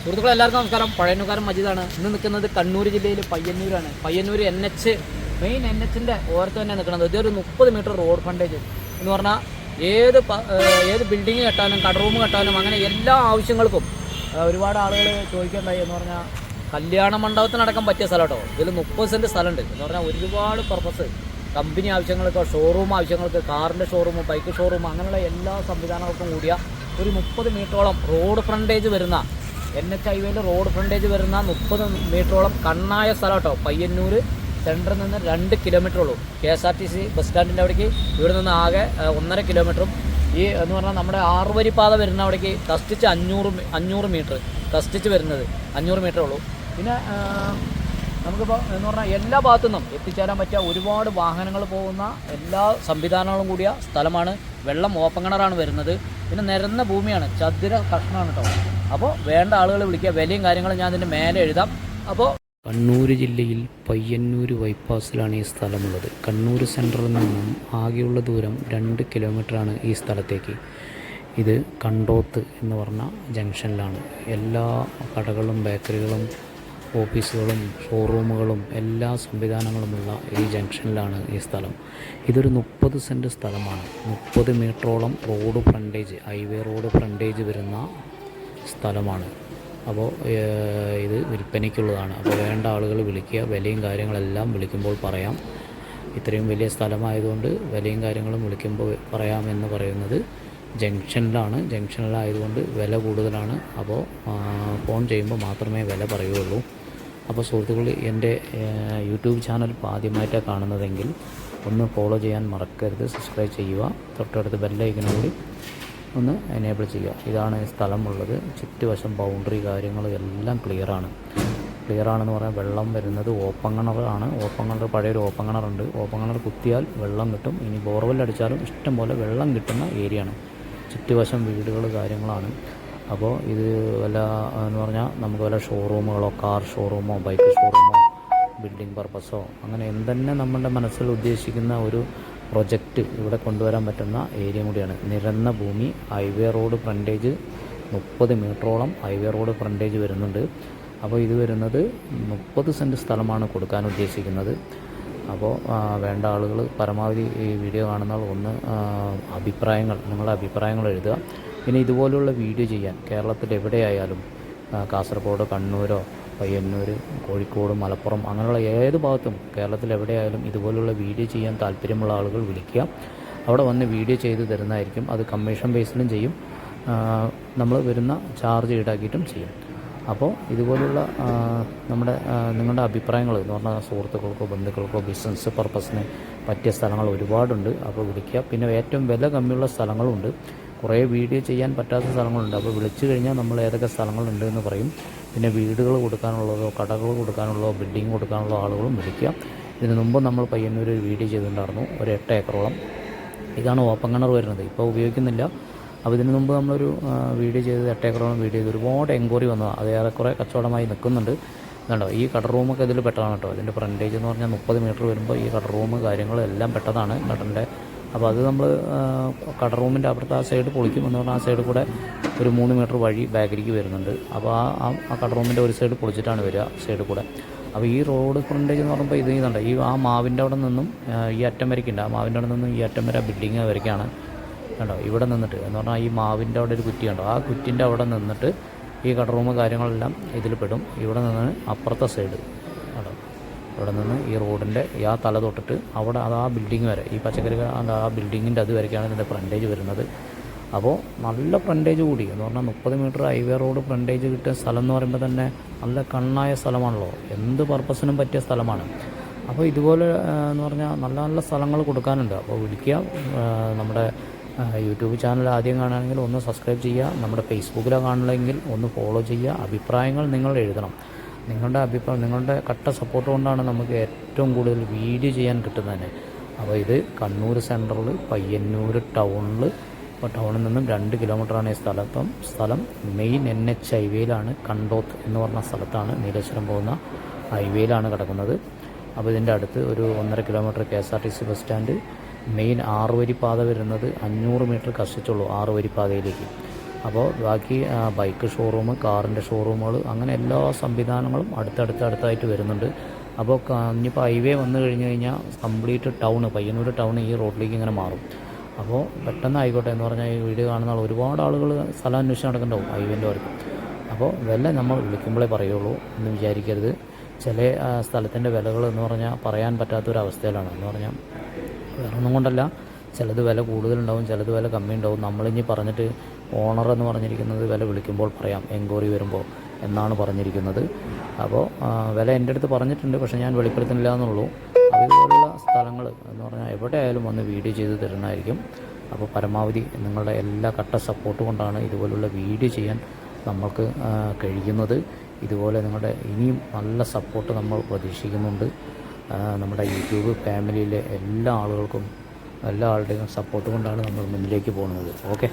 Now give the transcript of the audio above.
സുഹൃത്തുക്കളെ എല്ലാവർക്കും നമസ്കാരം. പഴയനുകാരൻ മജീദാണ്. ഇന്ന് നിൽക്കുന്നത് കണ്ണൂർ ജില്ലയിൽ പയ്യന്നൂരാണ്. Payyanur N H main N എച്ചിന്റെ ഓരത്ത് തന്നെ നിൽക്കുന്നത്. ഇതൊരു മുപ്പത് മീറ്റർ റോഡ് ഫ്രണ്ടേജ് എന്ന് പറഞ്ഞാൽ ഏത് ഏത് ബിൽഡിംഗ് കെട്ടാനും കട റൂം കെട്ടാനും അങ്ങനെ എല്ലാ ആവശ്യങ്ങൾക്കും ഒരുപാട് ആളുകൾ ചോദിക്കേണ്ടായി എന്ന് പറഞ്ഞാൽ കല്യാണ മണ്ഡപത്തിനടക്കം പറ്റിയ സ്ഥലം കേട്ടോ. ഇതിൽ മുപ്പത് സെന്റ് സ്ഥലമുണ്ട്. എന്ന് പറഞ്ഞാൽ ഒരുപാട് പർപ്പസ് കമ്പനി ആവശ്യങ്ങൾക്ക് ഷോറൂം ആവശ്യങ്ങൾക്ക് കാറിന്റെ ഷോറൂം ബൈക്ക് ഷോറൂം അങ്ങനെയുള്ള എല്ലാ സംവിധാനങ്ങൾക്കും കൂടിയ ഒരു മുപ്പത് മീറ്ററോളം റോഡ് ഫ്രണ്ടേജ് വരുന്ന എൻ എച്ച് ഹൈവേയിൽ റോഡ് ഫ്രണ്ടേജ് വരുന്ന മുപ്പത് മീറ്ററോളം കണ്ണായ സ്ഥലം കേട്ടോ പയ്യന്നൂർ സെന്ററിൽ നിന്ന് രണ്ട് കിലോമീറ്റർ ഉള്ളൂ. K S R T C bus സ്റ്റാൻഡിന്റെ അവിടേക്ക്. ഇവിടെ നിന്ന് ആകെ ഒന്നര കിലോമീറ്ററും ഈ എന്ന് പറഞ്ഞാൽ നമ്മുടെ ആറുവരി പാത വരുന്ന അവിടേക്ക് കഷ്ടിച്ച് അഞ്ഞൂറ് അഞ്ഞൂറ് മീറ്റർ കഷ്ടിച്ച് വരുന്നത് അഞ്ഞൂറ് മീറ്റർ ഉള്ളൂ. പിന്നെ നമുക്കിപ്പോൾ എന്ന് പറഞ്ഞാൽ എല്ലാ ഭാഗത്തു നിന്നും എത്തിച്ചേരാൻ പറ്റിയ ഒരുപാട് വാഹനങ്ങൾ പോകുന്ന എല്ലാ സംവിധാനങ്ങളും കൂടിയ സ്ഥലമാണ്. വെള്ളം ഓപ്പൺ കിണറാണ് വരുന്നത്. പിന്നെ നിരന്ന ഭൂമിയാണ്. ചതുര കഷ്ണമാണ് കേട്ടോ അപ്പോൾ വേണ്ട ആളുകൾ വിളിക്കുക. വിലയും കാര്യങ്ങളും ഞാൻ അതിന്റെ മേലെ എഴുതാം. അപ്പോൾ കണ്ണൂർ ജില്ലയിൽ പയ്യന്നൂർ ബൈപ്പാസിലാണ് ഈ സ്ഥലമുള്ളത്. കണ്ണൂർ സെൻട്രലിൽ നിന്നും ആകെയുള്ള ദൂരം രണ്ട് കിലോമീറ്ററാണ് ഈ സ്ഥലത്തേക്ക്. ഇത് കണ്ടോത്ത് എന്ന് പറഞ്ഞ ജംഗ്ഷനിലാണ്. എല്ലാ കടകളും ബേക്കറികളും ഓഫീസുകളും ഷോറൂമുകളും എല്ലാ സംവിധാനങ്ങളുമുള്ള ഈ ജംഗ്ഷനിലാണ് ഈ സ്ഥലം. ഇതൊരു മുപ്പത് സെന്റ് സ്ഥലമാണ്. മുപ്പത് മീറ്ററോളം road frontage highway road frontage വരുന്ന സ്ഥലമാണ്. അപ്പോൾ ഇത് വിൽപ്പനയ്ക്കുള്ളതാണ്. അപ്പോൾ വേണ്ട ആളുകൾ വിളിക്കുക. വിലയും കാര്യങ്ങളെല്ലാം വിളിക്കുമ്പോൾ പറയാം. ഇത്രയും വലിയ സ്ഥലമായതുകൊണ്ട് വിലയും കാര്യങ്ങളും വിളിക്കുമ്പോൾ പറയാമെന്ന് പറയുന്നത് ജംഗ്ഷനിലാണ്. ജംഗ്ഷനിലായതുകൊണ്ട് വില കൂടുതലാണ്. അപ്പോൾ ഫോൺ ചെയ്യുമ്പോൾ മാത്രമേ വില പറയുള്ളൂ അപ്പോൾ സുഹൃത്തുക്കൾ എന്റെ യൂട്യൂബ് ചാനൽ ആദ്യമായിട്ടാണ് കാണുന്നതെങ്കിൽ ഒന്ന് ഫോളോ ചെയ്യാൻ മറക്കരുത്. സബ്സ്ക്രൈബ് ചെയ്യുക. തൊട്ടടുത്ത് ബെല്ലൈക്കനും കൂടി ഒന്ന് എനേബിൾ ചെയ്യുക. ഇതാണ് സ്ഥലമുള്ളത് ചുറ്റുവശം ബൗണ്ടറി കാര്യങ്ങൾ എല്ലാം ക്ലിയറാണ് ക്ലിയറാണെന്ന് പറഞ്ഞാൽ വെള്ളം വരുന്നത് ഓപ്പൺ കിണറാണ് ഓപ്പൺ കിണർ പഴയൊരു ഓപ്പൺ കിണറുണ്ട്. ഓപ്പൺ കിണർ കുത്തിയാൽ വെള്ളം കിട്ടും. ഇനി ബോർവെൽ അടിച്ചാലും ഇഷ്ടം പോലെ വെള്ളം കിട്ടുന്ന ഏരിയയാണ് ചുറ്റുവശം വീടുകൾ കാര്യങ്ങളാണ്. അപ്പോൾ ഇത് വല്ല എന്ന് പറഞ്ഞാൽ നമുക്ക് വല്ല ഷോറൂമുകളോ കാർ ഷോറൂമോ ബൈക്ക് ഷോറൂമോ ബിൽഡിംഗ് പർപ്പസോ അങ്ങനെ എന്തെന്നെ നമ്മുടെ മനസ്സിൽ ഉദ്ദേശിക്കുന്ന ഒരു പ്രൊജക്റ്റ് ഇവിടെ കൊണ്ടുവരാൻ പറ്റുന്ന ഏരിയ കൂടിയാണ്. നിരന്ന ഭൂമി ഹൈവേ റോഡ് ഫ്രണ്ടേജ് മുപ്പത് മീറ്ററോളം ഹൈവേ റോഡ് ഫ്രണ്ടേജ് വരുന്നുണ്ട്. അപ്പോൾ ഇത് വരുന്നത് മുപ്പത് സെന്റ് സ്ഥലമാണ് കൊടുക്കാൻ ഉദ്ദേശിക്കുന്നത്. അപ്പോൾ വേണ്ട ആളുകൾ പരമാവധി ഈ വീഡിയോ കാണുന്ന ആൾ ഒന്ന് അഭിപ്രായങ്ങൾ നിങ്ങളുടെ അഭിപ്രായങ്ങൾ എഴുതുക. പിന്നെ ഇതുപോലുള്ള വീഡിയോ ചെയ്യാൻ കേരളത്തിൽ എവിടെയായാലും കാസർഗോഡ് കണ്ണൂരോ പയ്യന്നൂർ കോഴിക്കോട് മലപ്പുറം അങ്ങനെയുള്ള ഏത് ഭാഗത്തും കേരളത്തിൽ എവിടെയായാലും ഇതുപോലുള്ള വീഡിയോ ചെയ്യാൻ താല്പര്യമുള്ള ആളുകൾ വിളിക്കുക. അവിടെ വന്ന് വീഡിയോ ചെയ്ത് തരുന്നതായിരിക്കും. അത് കമ്മീഷൻ ബേസിലും ചെയ്യും. നമ്മൾ വരുന്ന ചാർജ് ഈടാക്കിയിട്ടും ചെയ്യും. അപ്പോൾ ഇതുപോലുള്ള നമ്മുടെ നിങ്ങളുടെ അഭിപ്രായങ്ങൾ എന്ന് പറഞ്ഞാൽ സുഹൃത്തുക്കൾക്കോ ബന്ധുക്കൾക്കോ ബിസിനസ് പർപ്പസിന് പറ്റിയ സ്ഥലങ്ങൾ ഒരുപാടുണ്ട്. അപ്പോൾ വിളിക്കുക. പിന്നെ ഏറ്റവും വില കമ്മിയുള്ള സ്ഥലങ്ങളുണ്ട്. കുറേ വീഡിയോ ചെയ്യാൻ പറ്റാത്ത സ്ഥലങ്ങളുണ്ട്. അപ്പോൾ വിളിച്ചു കഴിഞ്ഞാൽ നമ്മൾ ഏതൊക്കെ സ്ഥലങ്ങളുണ്ട് എന്ന് പറയും. പിന്നെ വീടുകൾ കൊടുക്കാനുള്ളതോ കടകൾ കൊടുക്കാനുള്ളതോ ബിൽഡിംഗ് കൊടുക്കാനുള്ള ആളുകളും വിളിക്കുക. ഇതിനു മുമ്പ് നമ്മൾ പയ്യന്നൂർ ഒരു വീഡിയോ ചെയ്തിട്ടുണ്ടായിരുന്നു. ഒരു എട്ട് ഏക്കറോളം ഇതാണ് ഓപ്പൺ കിണർ വരുന്നത്. ഇപ്പോൾ ഉപയോഗിക്കുന്നില്ല. അപ്പോൾ ഇതിന് മുമ്പ് നമ്മളൊരു വീഡിയോ ചെയ്ത് എട്ടേക്കറോളം വീഡിയോ ചെയ്ത് ഒരുപാട് എൻക്വയറി വന്നതാണ് അത് ഏറെക്കുറെ കച്ചവടമായി നിൽക്കുന്നുണ്ട് കണ്ടോ ഈ കട റൂമൊക്കെ ഇതിൽ പെട്ടതാണ് കേട്ടോ. ഇതിന്റെ ഫ്രണ്ടേജ് എന്ന് പറഞ്ഞാൽ മുപ്പത് മീറ്റർ വരുമ്പോൾ ഈ കട റൂം കാര്യങ്ങളെല്ലാം പെട്ടതാണ് കട്ടറിന്റെ അപ്പോൾ അത് നമ്മൾ കട റൂമിന്റെ അപ്പുറത്ത് ആ സൈഡ് പൊളിക്കും. എന്ന് പറഞ്ഞാൽ ആ സൈഡിൽ കൂടെ ഒരു മൂന്ന് മീറ്റർ വഴി ബാക്കിലേക്ക് വരുന്നുണ്ട്. അപ്പോൾ ആ ആ- ആ കട റൂമിന്റെ ഒരു സൈഡ് പൊളിച്ചിട്ടാണ് വരിക സൈഡിൽ കൂടെ. അപ്പോൾ ഈ റോഡ് ഫ്രണ്ടേജ് എന്ന് പറയുമ്പോൾ ഇത് ഇതുണ്ട്. ഈ ആ മാവിന്റെ അവിടെ നിന്നും ഈ അറ്റം വരയ്ക്കുണ്ട് ആ മാവിന്റെ അവിടെ നിന്നും ഈ അറ്റം വരെ ബിൽഡിങ് വരയ്ക്കാണ് കണ്ടോ? ഇവിടെ നിന്നിട്ട്. എന്ന് പറഞ്ഞാൽ ഈ മാവിന്റെ അവിടെ ഒരു കുറ്റി കണ്ടോ? ആ കുറ്റിന്റെ അവിടെ നിന്നിട്ട് ഈ കട റൂം കാര്യങ്ങളെല്ലാം ഇതിൽ പെടും. ഇവിടെ നിന്ന് അപ്പുറത്തെ സൈഡ് കണ്ടോ? ഇവിടെ നിന്ന് ഈ റോഡിന്റെ ആ തല തൊട്ടിട്ട് അവിടെ അത് ആ ബിൽഡിങ് വരെ ഈ പച്ചക്കറി ആ ബിൽഡിങ്ങിന്റെ അത് വരയ്ക്കാണ് ഇതിന്റെ ഫ്രണ്ടേജ് വരുന്നത്. അപ്പോൾ നല്ല ഫ്രണ്ടേജ് കൂടി. എന്ന് പറഞ്ഞാൽ മുപ്പത് മീറ്റർ ഹൈവേ റോഡ് ഫ്രണ്ടേജ് കിട്ടിയ സ്ഥലം എന്ന് പറയുമ്പോൾ തന്നെ നല്ല കണ്ണായ സ്ഥലമാണല്ലോ. എന്ത് പർപ്പസിനും പറ്റിയ സ്ഥലമാണ്. അപ്പോൾ ഇതുപോലെ എന്ന് പറഞ്ഞാൽ നല്ല നല്ല സ്ഥലങ്ങൾ കൊടുക്കാനുണ്ട്. അപ്പോൾ വിളിക്കുക നമ്മുടെ യൂട്യൂബ് ചാനൽ ആദ്യം കാണുകയാണെങ്കിൽ ഒന്ന് സബ്സ്ക്രൈബ് ചെയ്യുക നമ്മുടെ ഫേസ്ബുക്കിലാണ് കാണണമെങ്കിൽ ഒന്ന് ഫോളോ ചെയ്യുക അഭിപ്രായങ്ങൾ നിങ്ങൾ എഴുതണം. നിങ്ങളുടെ അഭിപ്രായം നിങ്ങളുടെ കട്ട സപ്പോർട്ട് കൊണ്ടാണ് നമുക്ക് ഏറ്റവും കൂടുതൽ വീഡിയോ ചെയ്യാൻ കിട്ടുന്നത് അപ്പോൾ ഇത് കണ്ണൂർ സെൻട്രൽ പയ്യന്നൂർ ടൗണിൽ ഇപ്പോൾ ടൗണിൽ നിന്നും രണ്ട് കിലോമീറ്ററാണ് ഈ സ്ഥലത്തും. സ്ഥലം മെയിൻ എൻ എച്ച് ഹൈവേയിലാണ് കണ്ടോത്ത് എന്ന് പറഞ്ഞ സ്ഥലത്താണ് നീലേശ്വരം പോകുന്ന ഹൈവേയിലാണ് കിടക്കുന്നത്. അപ്പോൾ ഇതിന്റെ അടുത്ത് ഒരു ഒന്നര kilometre K S R T C bus stand main ആറുവരി പാത വരുന്നത് അഞ്ഞൂറ് മീറ്റർ കഷ്ടിച്ചുള്ളൂ ആറുവരി പാതയിലേക്ക് അപ്പോൾ ബാക്കി ബൈക്ക് ഷോറൂം കാറിന്റെ ഷോറൂമുകൾ അങ്ങനെ എല്ലാ സംവിധാനങ്ങളും അടുത്തടുത്ത് അടുത്തായിട്ട് വരുന്നുണ്ട്. അപ്പോൾ ഇനിയിപ്പോൾ ഹൈവേ വന്നു കഴിഞ്ഞ് കഴിഞ്ഞാൽ കംപ്ലീറ്റ് ടൗൺ പയ്യന്നൂർ ടൗൺ ഈ റോഡിലേക്ക് ഇങ്ങനെ മാറും. അപ്പോൾ പെട്ടെന്ന് ആയിക്കോട്ടെ എന്ന് പറഞ്ഞാൽ ഈ വീഡിയോ കാണുന്ന ആൾ ഒരുപാട് ആളുകൾ സ്ഥലം അന്വേഷിച്ച് നടക്കുന്നുണ്ടാവും ഹൈവേന്റെ വർക്ക് അപ്പോൾ വില നമ്മൾ വിളിക്കുമ്പോഴേ പറയുള്ളൂ എന്ന് വിചാരിക്കരുത്. ചില സ്ഥലത്തിന്റെ വിലകൾ എന്ന് പറഞ്ഞാൽ പറയാൻ പറ്റാത്തൊരവസ്ഥയിലാണ്. എന്ന് പറഞ്ഞാൽ വേറെ ഒന്നും കൊണ്ടല്ല. ചിലത് വില കൂടുതലുണ്ടാവും ചിലത് വില കമ്മി ഉണ്ടാവും നമ്മളിനി പറഞ്ഞിട്ട് ഓണർ എന്ന് പറഞ്ഞിരിക്കുന്നത് വില വിളിക്കുമ്പോൾ പറയാം എൻക്വയറി വരുമ്പോൾ എന്നാണ് പറഞ്ഞിരിക്കുന്നത്. അപ്പോൾ വില എന്റെ അടുത്ത് പറഞ്ഞിട്ടുണ്ട് പക്ഷേ ഞാൻ വെളിപ്പെടുത്തുന്നില്ല എന്നുള്ളൂ. അതുപോലുള്ള സ്ഥലങ്ങൾ എന്ന് പറഞ്ഞാൽ എവിടെ ആയാലും വന്ന് വീഡിയോ ചെയ്ത് തരുന്നതായിരിക്കും. അപ്പോൾ പരമാവധി നിങ്ങളുടെ എല്ലാ കട്ട സപ്പോർട്ട് കൊണ്ടാണ് ഇതുപോലുള്ള വീഡിയോ ചെയ്യാൻ നമ്മൾക്ക് കഴിയുന്നത്. ഇതുപോലെ നിങ്ങളുടെ ഇനിയും നല്ല സപ്പോർട്ട് നമ്മൾ പ്രതീക്ഷിക്കുന്നുണ്ട്. നമ്മുടെ യൂട്യൂബ് ഫാമിലിയിലെ എല്ലാ ആളുകൾക്കും എല്ലാ ആളുടെയും സപ്പോർട്ട് കൊണ്ടാണ് നമ്മൾ മുന്നിലേക്ക് പോകുന്നത്. ഓക്കെ